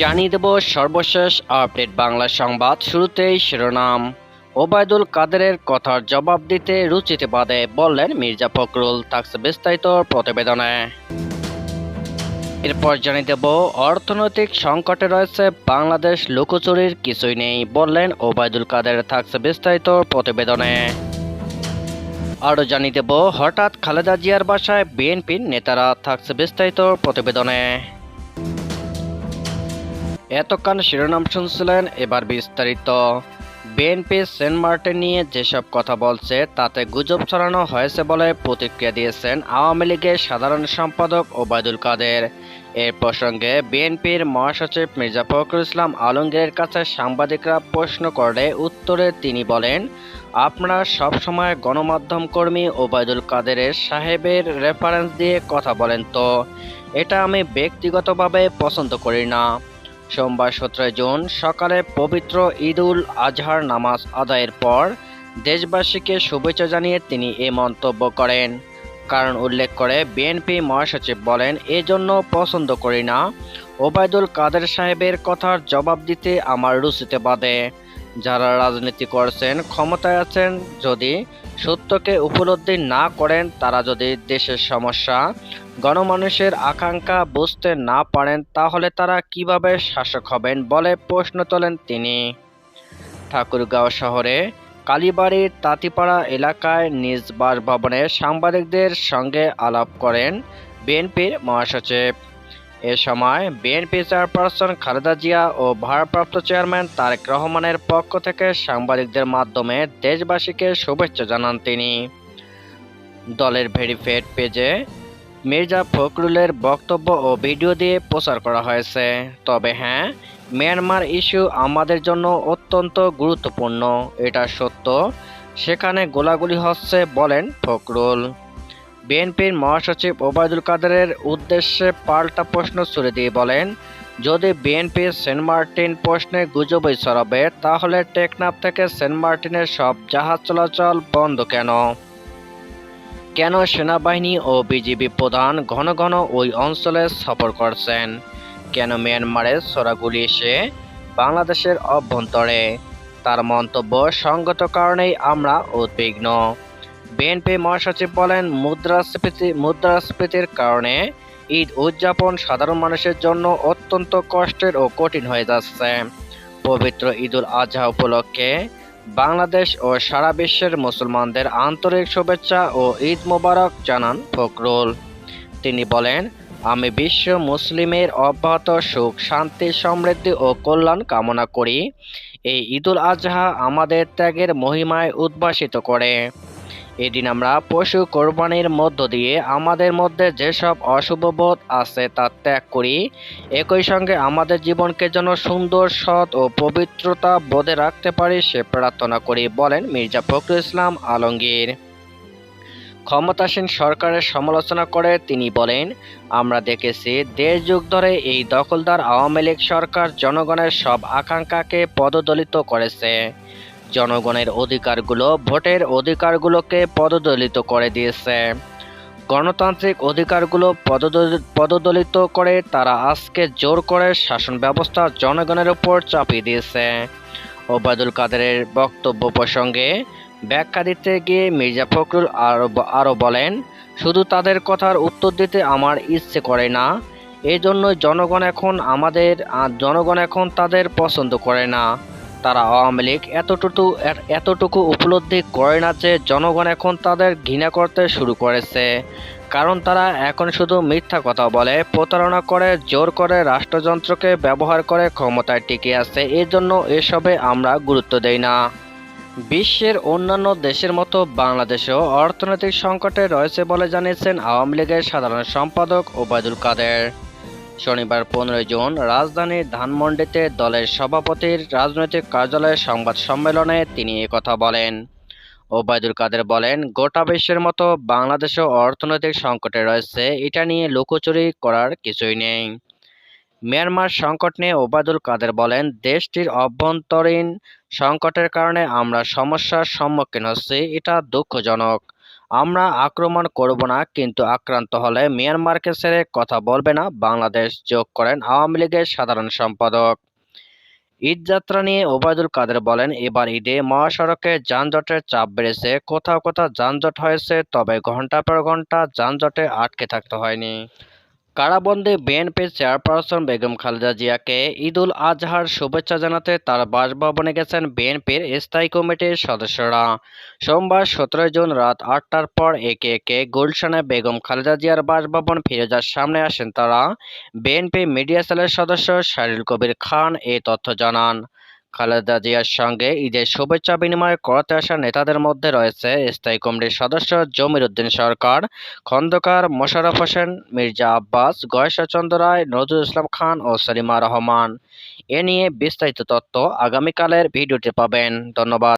জানিয়ে দেব সর্বশেষ আপডেট বাংলা সংবাদ শুরুতেই শিরোনাম। ওবায়দুল কাদেরের কথার জবাব দিতে রুচিতে বাদে বললেন মির্জা ফখরুল, থাকছে বিস্তারিত প্রতিবেদনে। এরপর জানিয়ে দেব, অর্থনৈতিক সংকটে রয়েছে বাংলাদেশ, লুকোচুরির কিছুই নেই, বললেন ওবায়দুল কাদের, থাকছে বিস্তারিত প্রতিবেদনে। আরও জানিয়ে দেব, হঠাৎ খালেদা জিয়ার বাসায় বিএনপির নেতারা, থাকছে বিস্তারিত প্রতিবেদনে। এতক্ষণ শিরোনাম শুনছিলেন এবার বিস্তারিত। বিএনপি সেন্ট মার্টিন নিয়ে যেসব কথা বলছে, তাতে গুজব ছড়ানো হয়েছে বলে প্রতিক্রিয়া দিয়েছেন আওয়ামী লীগের সাধারণ সম্পাদক ওবায়দুল কাদের। এর প্রসঙ্গে বিএনপির মহাসচিব মির্জা ফখরুল ইসলাম আলমগীরের কাছে সাংবাদিকরা প্রশ্ন করলে উত্তরে তিনি বলেন, আপনারা সবসময় গণমাধ্যম কর্মী ওবায়দুল কাদেরের সাহেবের রেফারেন্স দিয়ে কথা বলেন তো। এটা আমি ব্যক্তিগতভাবে পছন্দ করি না। সোমবার সতেরো জুন সকালে পবিত্র ঈদুল আজহার নামাজ আদায়ের পর দেশবাসীকে শুভেচ্ছা জানিয়ে তিনি এ মন্তব্য করেন। কারণ উল্লেখ করে বিএনপি মহাসচিব বলেন এজন্য পছন্দ করি না। ওবায়দুল কাদের সাহেবের কথার জবাব দিতে আমার রুচিতে বাদে যারা রাজনীতি করছেন, ক্ষমতায় আছেন, যদি সত্যকে উপলব্ধি না করেন, তারা যদি দেশের সমস্যা, গণমানুষের আকাঙ্ক্ষা বুঝতে না পারেন, তাহলে তারা কীভাবে শাসক হবেন বলে প্রশ্ন তোলেন তিনি। ঠাকুরগাঁও শহরে কালীবাড়ির তাঁতিপাড়া এলাকায় নিজ বাসভবনে সাংবাদিকদের সঙ্গে আলাপ করেন বিএনপির মহাসচিব। এ সময় বিএনপি চেয়ারপারসন খালেদা জিয়া ও ভারপ্রাপ্ত চেয়ারম্যান তারেক রহমানের পক্ষ থেকে সাংবাদিকদের মাধ্যমে দেশবাসীকে শুভেচ্ছা জানান তিনি। দলের ভেরিফাইড পেজে মির্জা ফখরুলের বক্তব্য ও ভিডিও দিয়ে প্রচার করা হয়েছে। তবে হ্যাঁ মিয়ানমার ইস্যু আমাদের জন্য অত্যন্ত গুরুত্বপূর্ণ, এটা সত্য। সেখানে গোলাগুলি হচ্ছে, বলেন ফখরুল। বিএনপির মহাসচিব ওবায়দুল কাদেরের উদ্দেশ্যে পাল্টা প্রশ্ন ছুড়ে দিয়ে বলেন, যদি বিএনপি সেন্ট মার্টিন প্রশ্নে গুজবই ছড়াবে, তাহলে টেকনাফ থেকে সেন্ট মার্টিনের সব জাহাজ চলাচল বন্ধ কেন? কেন সেনাবাহিনী ও বিজিবি প্রধান ঘন ঘন ওই অঞ্চলে সফর করছেন? কেন মিয়ানমারের সরাগুলি এসে বাংলাদেশের অভ্যন্তরে? তার মন্তব্য সঙ্গত কারণেই আমরা উদ্বিগ্ন। বিএনপি মহাসচিব বলেন, মুদ্রাস্ফীতি মুদ্রাস্ফীতির কারণে ঈদ উদযাপন সাধারণ মানুষের জন্য অত্যন্ত কষ্টের ও কঠিন হয়ে যাচ্ছে। পবিত্র ঈদুল আজহা উপলক্ষে বাংলাদেশ ও সারা বিশ্বের মুসলমানদের আন্তরিক শুভেচ্ছা ও ঈদ মোবারক জানান ফখরুল। তিনি বলেন, আমি বিশ্ব মুসলিমের অব্যাহত সুখ, শান্তি, সমৃদ্ধি ও কল্যাণ কামনা করি। এই ঈদুল আজহা আমাদের ত্যাগের মহিমায় উদ্ভাসিত করে। এদিন আমরা পশু কোরবানির মধ্য দিয়ে আমাদের মধ্যে যেসব অশুভ বোধ আছে তা ত্যাগ করি, একই সঙ্গে আমাদের জীবনকে যেন সুন্দর, সৎ ও পবিত্রতা বোধে রাখতে পারি সে প্রার্থনা করি, বলেন মির্জা ফখরুল ইসলাম আলমগীর। ক্ষমতাসীন সরকারের সমালোচনা করে তিনি বলেন, আমরা দেখেছি দেড় যুগ ধরে এই দখলদার আওয়ামী লীগ সরকার জনগণের সব আকাঙ্ক্ষাকে পদদলিত করেছে। জনগণের অধিকারগুলো ভোটের অধিকারগুলোকে পদদলিত করে দিয়েছে। গণতান্ত্রিক অধিকারগুলো পদদলি- পদদলিত করে তারা আজকে জোর করে শাসন ব্যবস্থা জনগণের উপর চাপিয়ে দিয়েছে। ওবায়দুল কাদেরের বক্তব্য প্রসঙ্গে ব্যাখ্যা দিতে গিয়ে মির্জা ফখরুল আরও আরও বলেন, শুধু তাদের কথার উত্তর দিতে আমার ইচ্ছে করে না। এই জন্যই জনগণ এখন আমাদের জনগণ এখন তাদের পছন্দ করে না। তারা আওয়ামী লীগ এতটুকু এতটুকু উপলব্ধি করে না যে জনগণ এখন তাদের ঘৃণা করতে শুরু করেছে। কারণ তারা এখন শুধু মিথ্যা কথা বলে, প্রতারণা করে, জোর করে রাষ্ট্রযন্ত্রকে ব্যবহার করে ক্ষমতায় টিকে আছে। এই জন্য এসবে আমরা গুরুত্ব দেই না। বিশ্বের অন্যান্য দেশের মতো বাংলাদেশেও অর্থনৈতিক সংকটে রয়েছে বলে জানিয়েছেন আওয়ামী লীগের সাধারণ সম্পাদক ওবায়দুল কাদের। শনিবার পনেরোই জুন রাজধানীর ধানমন্ডিতে দলের সভাপতির রাজনৈতিক কার্যালয়ের সংবাদ সম্মেলনে তিনি কথা বলেন। ওবায়দুল কাদের বলেন, গোটা বিশ্বের মতো বাংলাদেশও অর্থনৈতিক সংকটে রয়েছে, এটা নিয়ে লুকোচুরি করার কিছুই নেই। মিয়ানমার সংকট নিয়ে ওবায়দুল কাদের বলেন, দেশটির অভ্যন্তরীণ সংকটের কারণে আমরা সমস্যার সম্মুখীন হচ্ছি, এটা দুঃখজনক। আমরা আক্রমণ করব না, কিন্তু আক্রান্ত হলে মিয়ানমারকে ছেড়ে কথা বলবে না, বাংলাদেশ যোগ করেন আওয়ামী লীগের সাধারণ সম্পাদক। ঈদযাত্রা নিয়ে ওবায়দুল কাদের বলেন, এবার ঈদে মহাসড়কে যানজটের চাপ বেড়েছে, কোথাও কোথাও যানজট হয়েছে, তবে ঘণ্টা পর ঘণ্টা যানজটে আটকে থাকতে হয়নি। কারাবন্দী বিএনপির চেয়ারপারসন বেগম খালেদা জিয়াকে ঈদুল আজহার শুভেচ্ছা জানাতে তার বাসভবনে গেছেন বিএনপির স্থায়ী কমিটির সদস্যরা। সোমবার সতেরোই জুন রাত আটটার পর একে একে গুলশানে বেগম খালেদা জিয়ার বাসভবন ফিরোজার সামনে আসেন তারা। বিএনপি মিডিয়া সেলের সদস্য শাহরুল কবির খান এ তথ্য জানান। খালেদা জিয়ার সঙ্গে ঈদের শুভেচ্ছা বিনিময় করতে আসা নেতাদের মধ্যে রয়েছে স্থায়ী কমিটির সদস্য জমির উদ্দিন সরকার, খন্দকার মোশারফ হোসেন, মির্জা আব্বাস গয়েশ্বরচন্দ্র রায়, নজরুল ইসলাম খান ও সলিমা রহমান। এ নিয়ে বিস্তারিত তথ্য আগামীকালের ভিডিওটি পাবেন। ধন্যবাদ।